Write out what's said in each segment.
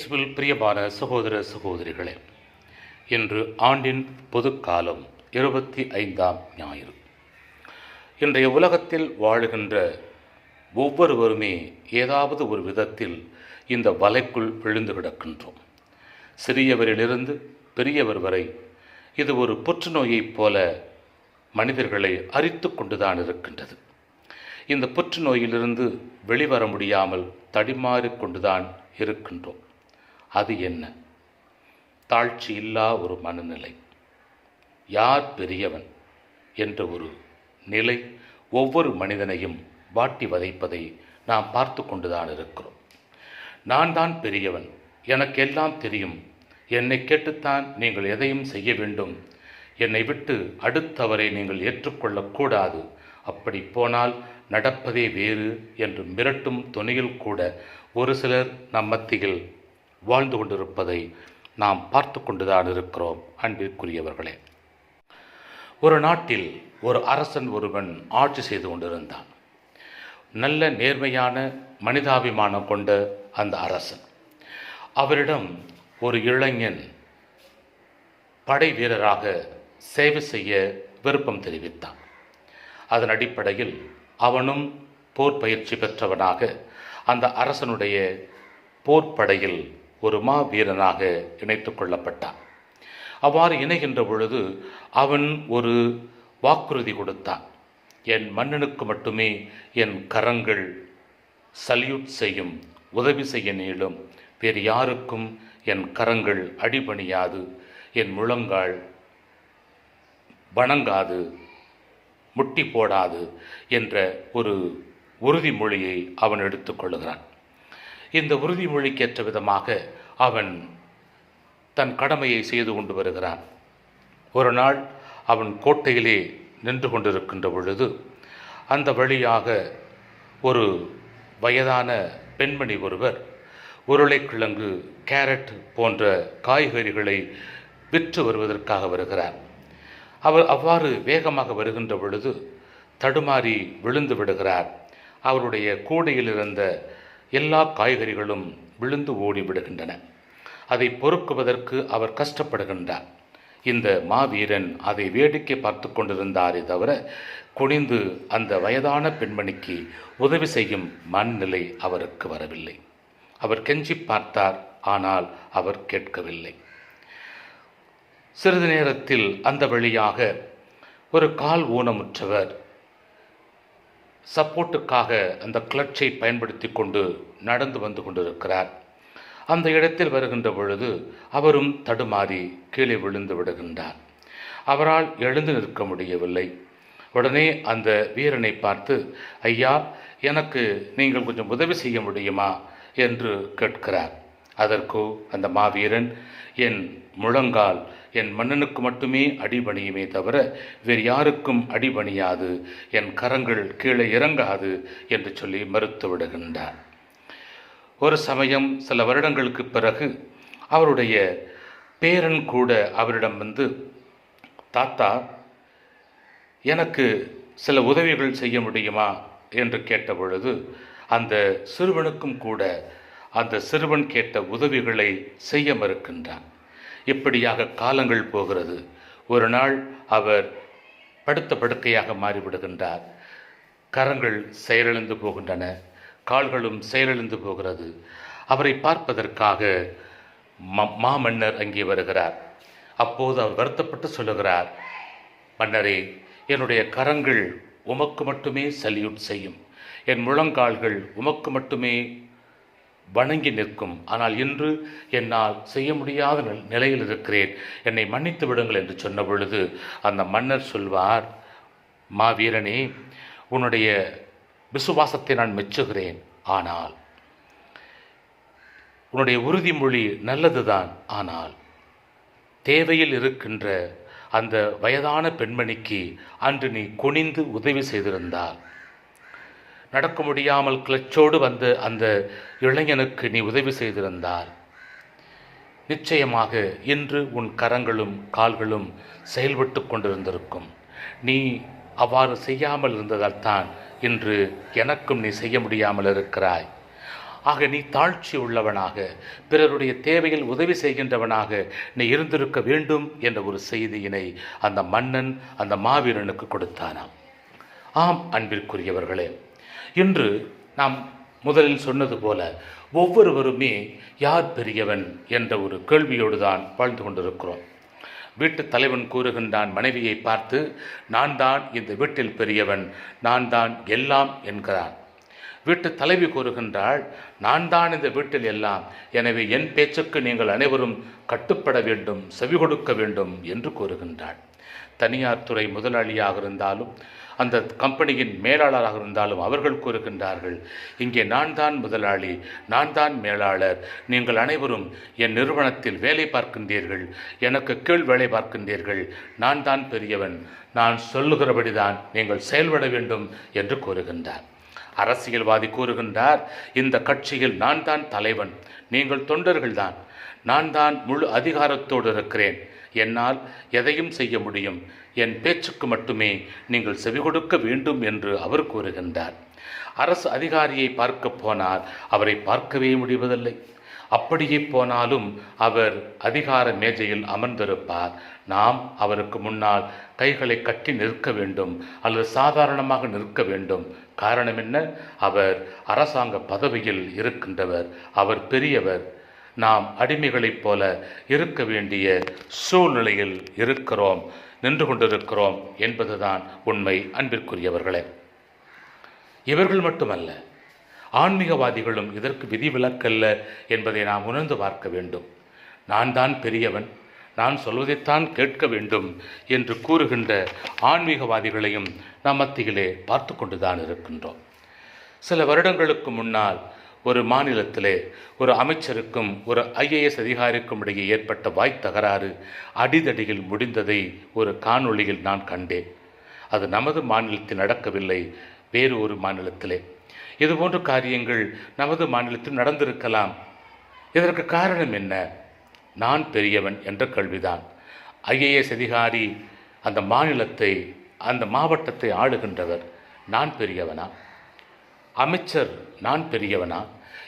இயேசுவில் பிரியமான சகோதர சகோதரிகளே இன்று ஆண்டின் பொதுக்காலம் இருபத்தி ஐந்தாம் ஞாயிறு. இன்றைய உலகத்தில் வாழுகின்ற ஒவ்வொருவருமே ஏதாவது ஒரு விதத்தில் இந்த வலைக்குள் விழுந்து கிடக்கின்றோம். சிறியவரிலிருந்து பெரியவர் வரை இது ஒரு புற்றுநோயைப் போல மனிதர்களை அரித்து கொண்டுதான் இருக்கின்றது. இந்த புற்றுநோயிலிருந்து வெளிவர முடியாமல் தடிமாறிக்கொண்டுதான் இருக்கின்றோம். அது என்ன? தாழ்ச்சி இல்லா ஒரு மனநிலை. யார் பெரியவன் என்ற ஒரு நிலை ஒவ்வொரு மனிதனையும் வாட்டி வதைப்பதை நாம் பார்த்து கொண்டுதான் இருக்கிறோம். நான் தான் பெரியவன். எனக்கெல்லாம் தெரியும். என்னை கேட்டுத்தான் நீங்கள் எதையும் செய்ய வேண்டும். என்னை விட்டு அடுத்தவரை நீங்கள் ஏற்றுக்கொள்ளக்கூடாது அப்படி போனால் நடப்பதே வேறு என்று மிரட்டும் துணியில் கூட ஒரு சிலர் நம் மத்தியில் வாழ்ந்து கொண்டிருப்பதை நாம் பார்த்து கொண்டுதான் இருக்கிறோம் அன்பிற்குரியவர்களே. ஒரு நாட்டில் ஒரு அரசன் ஒருவன் ஆட்சி செய்து கொண்டிருந்தான். நல்ல நேர்மையான மனிதாபிமானம் கொண்ட அந்த அரசன். அவரிடம் ஒரு இளைஞன் படை வீரராக சேவை செய்ய விருப்பம் தெரிவித்தான். அதன் அடிப்படையில் அவனும் போர் பயிற்சி பெற்றவனாக அந்த அரசனுடைய போர்ப்படையில் ஒரு மா வீரனாக இணைத்து கொள்ளப்பட்டான். அவ்வாறு இணைகின்ற பொழுது அவன் ஒரு வாக்குறுதி கொடுத்தான். என் மன்னனுக்கு மட்டுமே என் கரங்கள் சல்யூட் செய்யும் உதவி செய்ய நீளும் வேறு யாருக்கும் என் கரங்கள் அடிபணியாது. என் முழங்கால் வணங்காது முட்டி போடாது என்ற ஒரு உறுதிமொழியை அவன் எடுத்துக்கொள்கிறான் இந்த உறுதிமொழிக்கேற்ற விதமாக அவன் தன் கடமையை செய்து கொண்டு வருகிறான். ஒரு நாள் அவன் கோட்டையிலே நின்று கொண்டிருக்கின்ற பொழுது அந்த வழியாக ஒரு வயதான பெண்மணி ஒருவர் உருளைக்கிழங்கு கேரட் போன்ற காய்கறிகளை விற்று வருவதற்காக வருகிறார். அவர் அவ்வாறு வேகமாக வருகின்ற பொழுது தடுமாறி விழுந்து விடுகிறார். அவருடைய கூடையில் இருந்த எல்லா காய்கறிகளும் விழுந்து ஓடி விடுகின்றன அதை பொறுக்குவதற்கு அவர் கஷ்டப்படுகின்றார். இந்த மாவீரன் அதை வேடிக்கை பார்த்து கொண்டிருந்தாரே தவிர குனிந்து அந்த வயதான பெண்மணிக்கு உதவி செய்யும் மனநிலை அவருக்கு வரவில்லை. அவர் கெஞ்சி பார்த்தார் ஆனால் அவர் கேட்கவில்லை. சிறிது நேரத்தில் அந்த வழியாக ஒரு கால் ஊனமுற்றவர் சப்போர்ட்டுக்காக அந்த கிளட்சை பயன்படுத்தி கொண்டு நடந்து வந்து கொண்டிருக்கிறார். அந்த இடத்தில் வருகின்ற பொழுது அவரும் தடுமாறி கீழே விழுந்து விடுகின்றார். அவரால் எழுந்து நிற்க முடியவில்லை. உடனே அந்த வீரனை பார்த்து ஐயா எனக்கு நீங்கள் கொஞ்சம் உதவி செய்ய முடியுமா? என்று கேட்கிறார். அதற்கு அந்த மாவீரன் என் முழங்கால் என் மன்னனுக்கு மட்டுமே அடிபணியுமே தவிர வேறு யாருக்கும் அடிபணியாது. என் கரங்கள் கீழே இறங்காது என்று சொல்லி மறுத்து விடுகின்றார். ஒரு சமயம் சில வருடங்களுக்கு பிறகு அவருடைய பேரன் கூட அவரிடம் வந்து தாத்தா எனக்கு சில உதவிகள் செய்ய முடியுமா? என்று கேட்டபொழுது அந்த சிறுவனுக்கும் கூட அந்த சிறுவன் கேட்ட உதவிகளை செய்ய மறுக்கின்றான். இப்படியாக காலங்கள் போகிறது. ஒரு நாள் அவர் படுத்த படுக்கையாக மாறிவிடுகின்றார். கரங்கள் செயலிழந்து போகின்றன. கால்களும் செயலிழந்து போகிறது. அவரை பார்ப்பதற்காக மாமன்னர் அங்கே வருகிறார். அப்போது அவர் வருத்தப்பட்டு சொல்லுகிறார் மன்னரே என்னுடைய கரங்கள் உமக்கு மட்டுமே சல்யூட் செய்யும். என் முழங்கால்கள் உமக்கு மட்டுமே வணங்கி நிற்கும். ஆனால் இன்று என்னால் செய்ய முடியாத நிலையில் இருக்கிறேன். என்னை மன்னித்து விடுங்கள் என்று சொன்ன பொழுது அந்த மன்னர் சொல்வார் மாவீரனே உன்னுடைய விசுவாசத்தை நான் மெச்சுகிறேன். ஆனால் உன்னுடைய உறுதிமொழி நல்லதுதான். ஆனால் தேவையில் இருக்கின்ற அந்த வயதான பெண்மணிக்கு அன்று நீ குனிந்து உதவி செய்திருந்தால் நடக்க முடியாமல் கிளச்சோடு வந்த அந்த இளைஞனுக்கு நீ உதவி செய்திருந்தால். நிச்சயமாக இன்று உன் கரங்களும் கால்களும் செயல்பட்டு கொண்டிருந்திருக்கும். நீ அவ்வாறு செய்யாமல் இருந்ததால் தான் இன்று எனக்கும் நீ செய்ய முடியாமல் இருக்கிறாய். ஆக நீ தாழ்ச்சி உள்ளவனாக பிறருடைய தேவையில் உதவி செய்கின்றவனாக நீ இருந்திருக்க வேண்டும் என்ற ஒரு செய்தியினை அந்த மன்னன் அந்த மாவீரனுக்கு கொடுத்தானாம். ஆம் அன்பிற்குரியவர்களே இன்று நாம் முதலில் சொன்னது போல ஒவ்வொருவருமே யார் பெரியவன் என்ற ஒரு கேள்வியோடு தான் வாழ்ந்து கொண்டிருக்கிறோம். வீட்டு தலைவன் கூறுகின்றான் மனைவியை பார்த்து நான் தான் இந்த வீட்டில் பெரியவன் நான் தான் எல்லாம் என்கிறான். வீட்டு தலைவி கூறுகின்றாள் நான் தான் இந்த வீட்டில் எல்லாம் எனவே என் பேச்சுக்கு நீங்கள் அனைவரும் கட்டுப்பட வேண்டும் செவி கொடுக்க வேண்டும் என்று கூறுகின்றாள். தனியார் துறை முதலாளியாக இருந்தாலும் அந்த கம்பெனியின் மேலாளராக இருந்தாலும் அவர்கள் கூறுகின்றார்கள் இங்கே நான் தான் முதலாளி நான் தான் மேலாளர். நீங்கள் அனைவரும் என் நிறுவனத்தில் வேலை பார்க்கின்றீர்கள் எனக்கு கீழ் வேலை பார்க்கின்றீர்கள். நான் தான் பெரியவன். நான் சொல்லுகிறபடிதான் நீங்கள் செயல்பட வேண்டும் என்று கூறுகின்றார். அரசியல்வாதி கூறுகின்றார் இந்த கட்சியில் நான் தான் தலைவன். நீங்கள் தொண்டர்கள்தான். நான் தான் முழு அதிகாரத்தோடு இருக்கிறேன். என்னால் எதையும் செய்ய முடியும். என் பேச்சுக்கு மட்டுமே நீங்கள் செவி கொடுக்க வேண்டும் என்று அவர் கூறுகின்றார். அரசு அதிகாரியை பார்க்க போனால் அவரை பார்க்கவே முடிவதில்லை. அப்படியே போனாலும் அவர் அதிகார மேஜையில் அமர்ந்திருப்பார். நாம் அவருக்கு முன்னால் கைகளை கட்டி நிற்க வேண்டும் அல்லது சாதாரணமாக நிற்க வேண்டும். காரணம் என்ன? அவர் அரசாங்க பதவியில் இருக்கின்றவர். அவர் பெரியவர். நாம் அடிமைகளைப் போல இருக்க வேண்டிய சூழ்நிலையில் இருக்கிறோம் நின்று கொண்டிருக்கிறோம் என்பதுதான் உண்மை அன்பிற்குரியவர்களே. இவர்கள் மட்டுமல்ல ஆன்மீகவாதிகளும் இதற்கு விதிவிலக்கல்ல என்பதை நாம் உணர்ந்து பார்க்க வேண்டும். நான் தான் பெரியவன் நான் சொல்வதைத்தான் கேட்க வேண்டும் என்று கூறுகின்ற ஆன்மீகவாதிகளையும் நம் மத்தியிலே பார்த்து கொண்டுதான் இருக்கின்றோம். சில வருடங்களுக்கு முன்னால் ஒரு மாநிலத்திலே ஒரு அமைச்சருக்கும் ஒரு ஐஏஎஸ் அதிகாரிக்கும் இடையே ஏற்பட்ட வாய் தகராறு அடிதடியில் முடிந்ததை ஒரு காணொளியில் நான் கண்டேன். அது நமது மாநிலத்தில் நடக்கவில்லை வேறு ஒரு மாநிலத்திலே. இதுபோன்ற காரியங்கள் நமது மாநிலத்தில் நடந்திருக்கலாம். இதற்கு காரணம் என்ன? நான் பெரியவன் என்ற கேள்விதான் ஐஏஎஸ் அதிகாரி அந்த மாநிலத்தை அந்த மாவட்டத்தை ஆளுகின்றவர். நான் பெரியவனா? அமைச்சர் நான் பெரியவனா?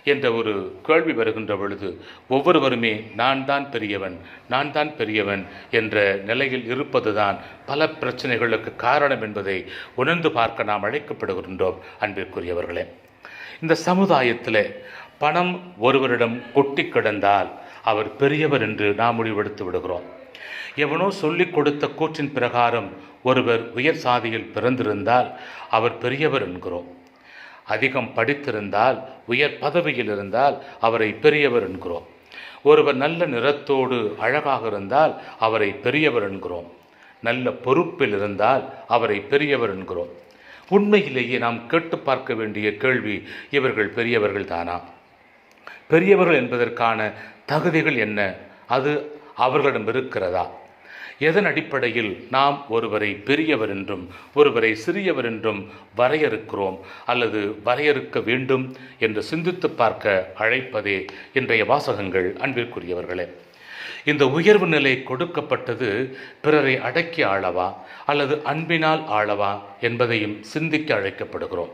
என்ற ஒரு கேள்வி வருகின்ற பொழுது ஒவ்வொருவருமே நான் தான் பெரியவன் நான் தான் பெரியவன் என்ற நிலையில் இருப்பதுதான் பல பிரச்சனைகளுக்கு காரணம் என்பதை உணர்ந்து பார்க்க நாம் அழைக்கப்படுகின்றோம் அன்பிற்குரியவர்களே. இந்த சமுதாயத்தில் பணம் ஒருவரிடம் கொட்டி கிடந்தால் அவர் பெரியவர் என்று நாம் முடிவெடுத்து விடுகிறோம். எவனோ சொல்லிக் கொடுத்த கூற்றின் பிரகாரம் ஒருவர் உயர் சாதியில் பிறந்திருந்தால் அவர் பெரியவர் என்கிறோம். அதிகம் படித்திருந்தால் உயர் பதவியில் இருந்தால் அவரை பெரியவர் என்கிறோம். ஒருவர் நல்ல நிறத்தோடு அழகாக இருந்தால் அவரை பெரியவர் என்கிறோம். நல்ல பொறுப்பில் இருந்தால் அவரை பெரியவர் என்கிறோம். உண்மையிலேயே நாம் கேட்டு பார்க்க வேண்டிய கேள்வி இவர்கள் பெரியவர்கள் தானா? பெரியவர்கள் என்பதற்கான தகுதிகள் என்ன? அது அவர்களிடம் இருக்கிறதா? எதன் அடிப்படையில் நாம் ஒருவரை பெரியவர் என்றும் ஒருவரை சிறியவர் என்றும் வரையறுக்கிறோம் அல்லது வரையறுக்க வேண்டும் என்று சிந்தித்து பார்க்க அழைப்பதே இன்றைய வாசகங்கள் அன்பிற்குரியவர்களே. இந்த உயர்வு நிலை கொடுக்கப்பட்டது பிறரை அடக்கி ஆளவா அல்லது அன்பினால் ஆளவா என்பதையும் சிந்திக்க அழைக்கப்படுகிறோம்.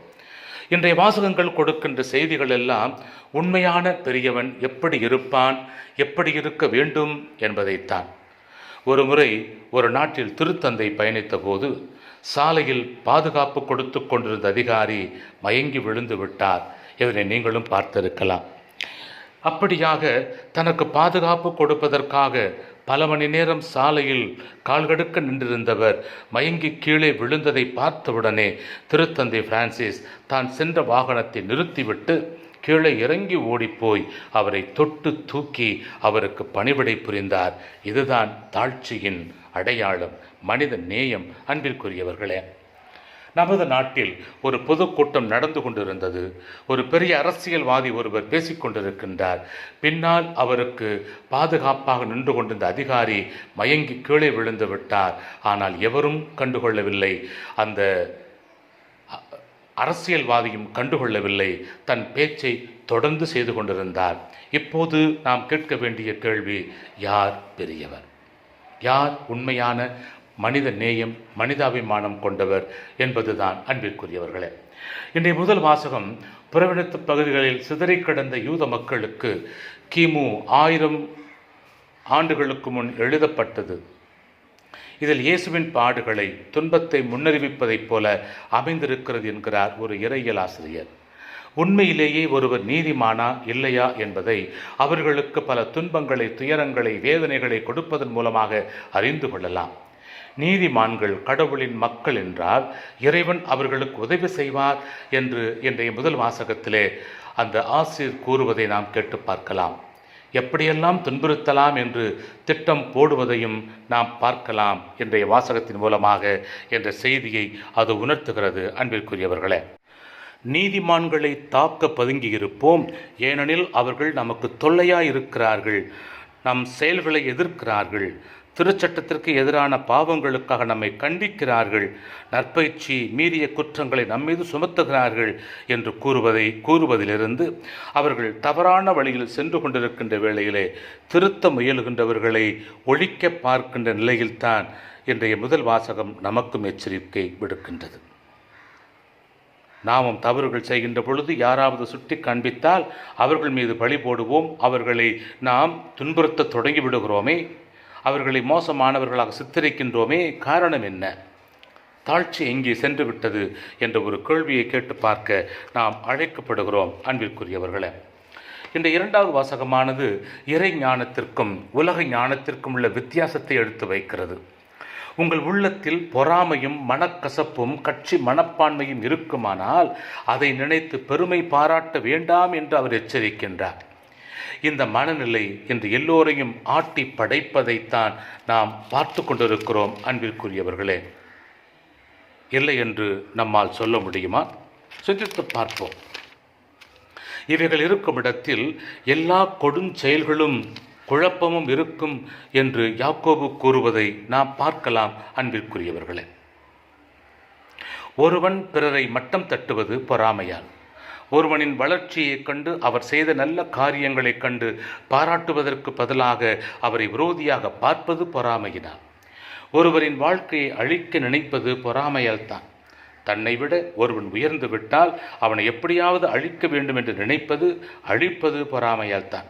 இன்றைய வாசகங்கள் கொடுக்கின்ற செய்திகள் எல்லாம் உண்மையான பெரியவன் எப்படி இருப்பான் எப்படி இருக்க வேண்டும் என்பதைத்தான். ஒரு முறை ஒரு நாட்டில் திருத்தந்தை பயணித்த போது சாலையில் பாதுகாப்பு கொடுத்து கொண்டிருந்த அதிகாரி மயங்கி விழுந்து விட்டார். இதனை நீங்களும் பார்த்திருக்கலாம். அப்படியாக தனக்கு பாதுகாப்பு கொடுப்பதற்காக பல மணி நேரம் சாலையில் கால்கடுக்க நின்றிருந்தவர் மயங்கி கீழே விழுந்ததை பார்த்தவுடனே திருத்தந்தை பிரான்சிஸ் தான் சென்ற வாகனத்தை நிறுத்திவிட்டு கீழே இறங்கி ஓடிப்போய் அவரை தொட்டு தூக்கி அவருக்கு பணிவிடை புரிந்தார். இதுதான் தாழ்ச்சியின் அடையாளம் மனித நேயம் அன்பிற்குரியவர்களே. நமது நாட்டில் ஒரு பொதுக்கூட்டம் நடந்து கொண்டிருந்தது. ஒரு பெரிய அரசியல்வாதி ஒருவர் பேசிக்கொண்டிருக்கின்றார் பின்னால் அவருக்கு பாதுகாப்பாக நின்று கொண்டிருந்த அதிகாரி மயங்கி கீழே விழுந்து விட்டார். ஆனால் எவரும் கண்டுகொள்ளவில்லை. அந்த அரசியல்வாதியும் கண்டுகொள்ளவில்லை. தன் பேச்சை தொடர்ந்து செய்து கொண்டிருந்தார். இப்போது நாம் கேட்க வேண்டிய கேள்வி யார் பெரியவர்? யார் உண்மையான மனித நேயம் மனிதாபிமானம் கொண்டவர் என்பதுதான் அன்பிற்குரியவர்களே. இன்றைய முதல் வாசகம் புறவினத்து பகுதிகளில் சிதறிக் கிடந்த யூத மக்களுக்கு கிமு ஆயிரம் ஆண்டுகளுக்கு முன் எழுதப்பட்டது. இதில் இயேசுவின் பாடுகளை துன்பத்தை முன்னறிவிப்பதைப் போல அமைந்திருக்கிறது என்கிறார் ஒரு இறையியல் ஆசிரியர். உண்மையிலேயே ஒருவர் நீதிமானா இல்லையா என்பதை அவர்களுக்கு பல துன்பங்களை துயரங்களை வேதனைகளை கொடுப்பதன் மூலமாக அறிந்து கொள்ளலாம். நீதிமான்கள் கடவுளின் மக்கள் என்றால் இறைவன் அவர்களுக்கு உதவி செய்வார் என்று இன்றைய முதல் வாசகத்திலே அந்த ஆசிரியர் கூறுவதை நாம் கேட்டு பார்க்கலாம். எப்படியெல்லாம் துன்புறுத்தலாம் என்று திட்டம் போடுவதையும் நாம் பார்க்கலாம் இன்றைய வாசகத்தின் மூலமாக என்ற செய்தியை அது உணர்த்துகிறது அன்பிற்குரியவர்களே. நீதிமான்களை தாக்க பதுங்கி இருப்போம் ஏனெனில் அவர்கள் நமக்கு தொல்லையாயிருக்கிறார்கள். நம் செயல்களை எதிர்க்கிறார்கள். திருச்சட்டத்திற்கு எதிரான பாவங்களுக்காக நம்மை கண்டிக்கிறார்கள். நற்பயிற்சி மீறிய குற்றங்களை நம்மீது சுமத்துகிறார்கள் என்று கூறுவதை கூறுவதிலிருந்து அவர்கள் தவறான வழியில் சென்று கொண்டிருக்கின்ற வேளையிலே திருத்த முயலுகின்றவர்களை ஒழிக்க பார்க்கின்ற நிலையில்தான் இன்றைய முதல் வாசகம் நமக்கும் எச்சரிக்கை விடுக்கின்றது. நாமும் தவறுகள் செய்கின்ற பொழுது யாராவது சுட்டி காண்பித்தால் அவர்கள் மீது பழி போடுவோம் அவர்களை நாம் துன்புறுத்த தொடங்கி விடுகிறோமே. அவர்களை மோசமானவர்களாக சித்தரிக்கின்றோமே காரணம் என்ன? தாழ்ச்சி எங்கே சென்று விட்டது என்ற ஒரு கேள்வியை கேட்டு பார்க்க நாம் அழைக்கப்படுகிறோம் அன்பிற்குரியவர்களே. இந்த இரண்டாவது வாசகமானது இறை ஞானத்திற்கும் உலக ஞானத்திற்கும் உள்ள வித்தியாசத்தை எடுத்து வைக்கிறது. உங்கள் உள்ளத்தில் பொறாமையும் மனக்கசப்பும் கட்சி மனப்பான்மையும் இருக்குமானால் அதை நினைத்து பெருமை பாராட்ட வேண்டாம் என்று அவர் எச்சரிக்கின்றார். இந்த மனநிலை இன்று எல்லோரையும் ஆட்டி படைப்பதைத்தான் நாம் பார்த்து கொண்டிருக்கிறோம் அன்பிற்குரியவர்களே. இல்லை என்று நம்மால் சொல்ல முடியுமா? சிந்தித்து பார்ப்போம். இவைகள் இருக்கும் இடத்தில் எல்லா கொடுஞ்செயல்களும் குழப்பமும் இருக்கும் என்று யாக்கோபு கூறுவதை நாம் பார்க்கலாம் அன்பிற்குரியவர்களே. ஒருவன் பிறரை மட்டம் தட்டுவது பொறாமையால். ஒருவனின் வளர்ச்சியைக் கண்டு அவர் செய்த நல்ல காரியங்களைக் கண்டு பாராட்டுவதற்கு பதிலாக அவரை விரோதியாக பார்ப்பது பொறாமையினால் ஒருவரின் வாழ்க்கையை அழிக்க நினைப்பது பொறாமையால்தான். தன்னை விட ஒருவன் உயர்ந்து விட்டால் அவனை எப்படியாவது அழிக்க வேண்டும் என்று நினைப்பது அழிப்பது பொறாமையால்தான்.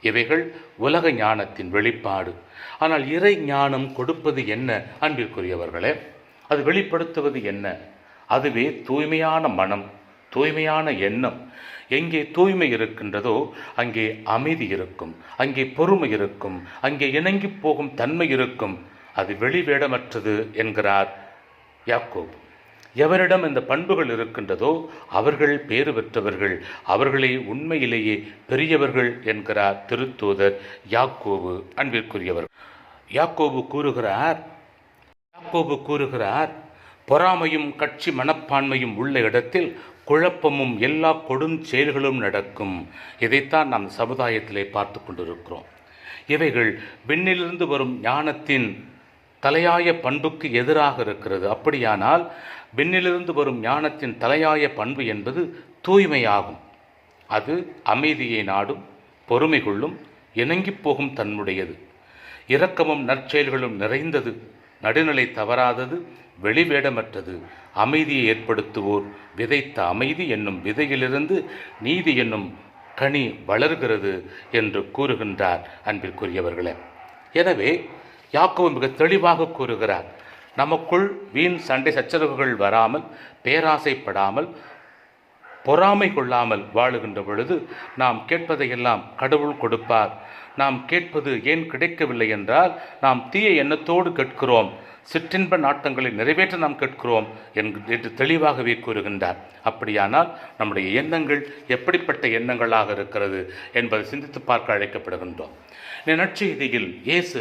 இவைகள் உலக ஞானத்தின் வெளிப்பாடு. ஆனால் இறை ஞானம் கொடுப்பது என்ன அன்பிற்குரியவர்களே? அது வெளிப்படுத்துவது என்ன? அதுவே தூய்மையான மனம். தூய்மையான எண்ணம் எங்கே தூய்மை இருக்கின்றதோ அங்கே அமைதி இருக்கும் அங்கே பொறுமை இருக்கும் அங்கே இணங்கி போகும் தன்மை இருக்கும். அது வெளிவேடமற்றது என்கிறார் யாக்கோப். எவரிடம் இந்த பண்புகள் இருக்கின்றதோ அவர்கள் பேறு பெற்றவர்கள் அவர்களே உண்மையிலேயே பெரியவர்கள் என்கிறார் திருத்தூதர் யாக்கோபு அன்பிற்குரியவர். யாக்கோபு கூறுகிறார் யாக்கோபு கூறுகிறார் பொறாமையும் கட்சி மனப்பான்மையும் உள்ள இடத்தில் குழப்பமும் எல்லா கொடும் செயல்களும் நடக்கும். இதைத்தான் நாம் சமுதாயத்திலே பார்த்து கொண்டிருக்கிறோம். இவைகள் விண்ணிலிருந்து வரும் ஞானத்தின் தலையாய பண்புக்கு எதிராக இருக்கிறது. அப்படியானால் விண்ணிலிருந்து வரும் ஞானத்தின் தலையாய பண்பு என்பது தூய்மையாகும். அது அமைதியை நாடும் பொறுமை கொள்ளும் இணங்கிப் போகும் தன்னுடையது. இரக்கமும் நற்செயல்களும் நிறைந்தது நடுநிலை தவறாதது வெளிவேடமற்றது. அமைதியை ஏற்படுத்துவோர் விதைத்த அமைதி என்னும் விதையிலிருந்து நீதி என்னும் கனி வளர்கிறது என்று கூறுகின்றார் அன்பிற்குரியவர்களே. எனவே யாக்கோ மிக தெளிவாக கூறுகிறார் நமக்குள் வீண் சண்டை சச்சரவுகள் வராமல் பேராசைப்படாமல் பொறாமை கொள்ளாமல் வாழுகின்ற பொழுது நாம் கேட்பதையெல்லாம் கடவுள் கொடுப்பார். நாம் கேட்பது ஏன் கிடைக்கவில்லை என்றால் நாம் தீய எண்ணத்தோடு கேட்கிறோம். சிற்றின்ப நாட்டங்களை நிறைவேற்ற நாம் கேட்கிறோம் என்று தெளிவாகவே கூறுகின்றார். அப்படியானால் நம்முடைய எண்ணங்கள் எப்படிப்பட்ட எண்ணங்களாக இருக்கிறது என்பதை சிந்தித்து பார்க்க அழைக்கப்படுகின்றோம். இந்த நற்செய்தியில் இயேசு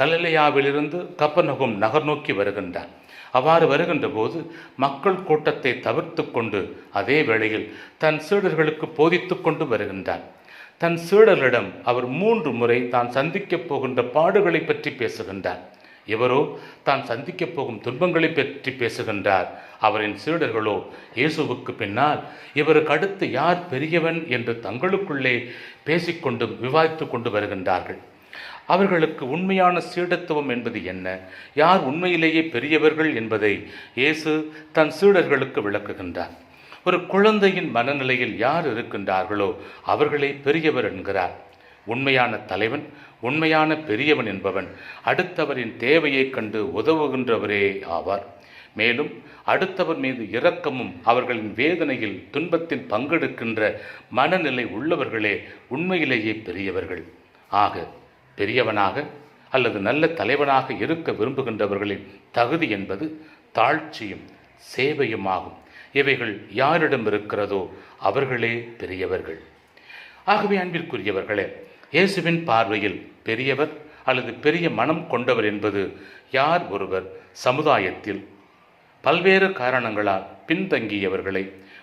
கலலையாவிலிருந்து கப்பநகும் நகர் நோக்கி வருகின்றார். அவ்வாறு வருகின்ற போது மக்கள் கூட்டத்தை தவிர்த்து கொண்டு அதே வேளையில் தன் சீடர்களுக்கு போதித்து கொண்டு வருகின்றார். தன் சீடர்களிடம் அவர் மூன்று முறை தான் சந்திக்கப் போகின்ற பாடுகளை பற்றி பேசுகின்றார். இவரோ தான் சந்திக்கப் போகும் துன்பங்களை பற்றி பேசுகின்றார். அவரின் சீடர்களோ இயேசுவுக்கு பின்னால் இவருக்கு அடுத்து யார் பெரியவன் என்று தங்களுக்குள்ளே பேசிக்கொண்டும் விவாதித்து கொண்டு வருகின்றார்கள். அவர்களுக்கு உண்மையான சீடத்துவம் என்பது என்ன? யார் உண்மையிலேயே பெரியவர்கள் என்பதை இயேசு தன் சீடர்களுக்கு விளக்குகின்றார். ஒரு குழந்தையின் மனநிலையில் யார் இருக்கின்றார்களோ அவர்களே பெரியவர் என்கிறார். உண்மையான தலைவன் உண்மையான பெரியவன் என்பவன். அடுத்தவரின் தேவையைக் கண்டு உதவுகின்றவரே ஆவார். மேலும் அடுத்தவர் மீது இரக்கமும் அவர்களின் வேதனையில் துன்பத்தில் பங்கெடுக்கின்ற மனநிலை உள்ளவர்களே உண்மையிலேயே பெரியவர்கள். ஆக பெரியவனாக அல்லது நல்ல தலைவனாக இருக்க விரும்புகின்றவர்களின் தகுதி என்பது தாழ்ச்சியும் சேவையுமாகும். இவைகள் யாரிடம் இருக்கிறதோ அவர்களே பெரியவர்கள். ஆகவே அன்பிற்குரியவர்களே இயேசுவின் பார்வையில் பெரியவர் அல்லது பெரிய மனம் கொண்டவர் என்பது யார் ஒருவர்? சமுதாயத்தில் பல்வேறு காரணங்களால் பின்தங்கியவர்களை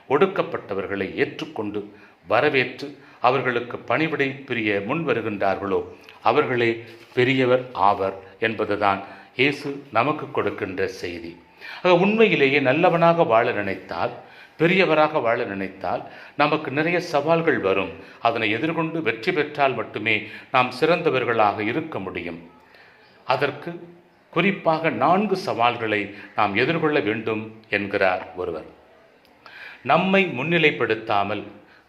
ஒடுக்கப்பட்டவர்களை ஏற்றுக்கொண்டு வரவேற்று அவர்களுக்கு பணிவிடை புரிய முன் வருகின்றார்களோ அவர்களே பெரியவர் ஆவர் என்பதுதான் இயேசு நமக்கு கொடுக்கின்ற செய்தி. ஆக உண்மையிலேயே நல்லவனாக வாழ நினைத்தால் பெரியவராக வாழ நினைத்தால் நமக்கு நிறைய சவால்கள் வரும். அதனை எதிர்கொண்டு வெற்றி பெற்றால் மட்டுமே நாம் சிறந்தவர்களாக இருக்க முடியும். அதற்கு குறிப்பாக நான்கு சவால்களை நாம் எதிர்கொள்ள வேண்டும் என்கிறார் ஒருவர். நம்மை முன்னிலைப்படுத்தாமல்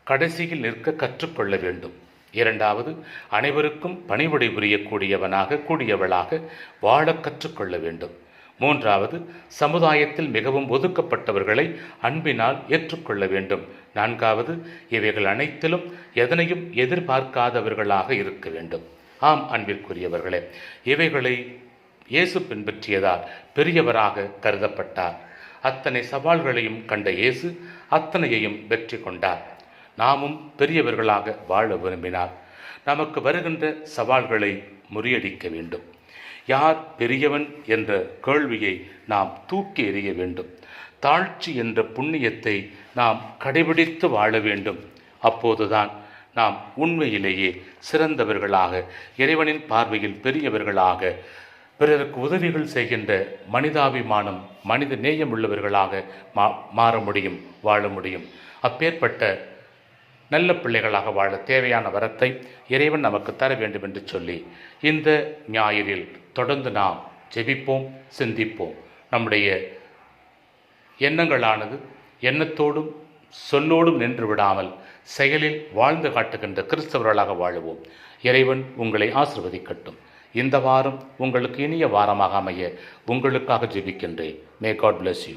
கடைசியில் நிற்க கற்றுக்கொள்ள வேண்டும். இரண்டாவது அனைவருக்கும் பணிபுடை புரியக்கூடியவனாக கூடியவளாக வாழ கற்றுக்கொள்ள வேண்டும். மூன்றாவது சமுதாயத்தில் மிகவும் ஒதுக்கப்பட்டவர்களை அன்பினால் ஏற்றுக்கொள்ள வேண்டும். நான்காவது இவைகள் அனைத்திலும் எதனையும் எதிர்பார்க்காதவர்களாக இருக்க வேண்டும். ஆம் அன்பிற்குரியவர்களே இவைகளை இயேசு பின்பற்றியதால் பெரியவராக கருதப்பட்டார். அத்தனை சவால்களையும் கண்ட இயேசு அத்தனையையும் வெற்றி கொண்டார். நாமும் பெரியவர்களாக வாழ விரும்பினார் நமக்கு வருகின்ற சவால்களை முறியடிக்க வேண்டும். யார் பெரியவன் என்ற கேள்வியை நாம் தூக்கி எறிய வேண்டும். தாழ்ச்சி என்ற புண்ணியத்தை நாம் கடைபிடித்து வாழ வேண்டும். அப்போதுதான் நாம் உண்மையிலேயே சிறந்தவர்களாக இறைவனின் பார்வையில் பெரியவர்களாக பிறருக்கு உதவிகள் செய்கின்ற மனிதாபிமானம் மனித நேயம் உள்ளவர்களாக மா மாற முடியும் வாழ முடியும். அப்பேற்பட்ட நல்ல பிள்ளைகளாக வாழ தேவையான வரத்தை இறைவன் நமக்கு தர வேண்டும் என்று சொல்லி இந்த ஞாயிறில் தொடர்ந்து நாம் ஜெபிப்போம் சிந்திப்போம். நம்முடைய எண்ணங்களானது எண்ணத்தோடும் சொல்லோடும் நின்று விடாமல் செயலில் வாழ்ந்து காட்டுகின்ற கிறிஸ்தவர்களாக வாழுவோம். இறைவன் உங்களை ஆசிர்வதிக்கட்டும். இந்த வாரம் உங்களுக்கு இனிய வாரமாக அமைய உங்களுக்காக ஜெபிக்கின்றேன். May God bless you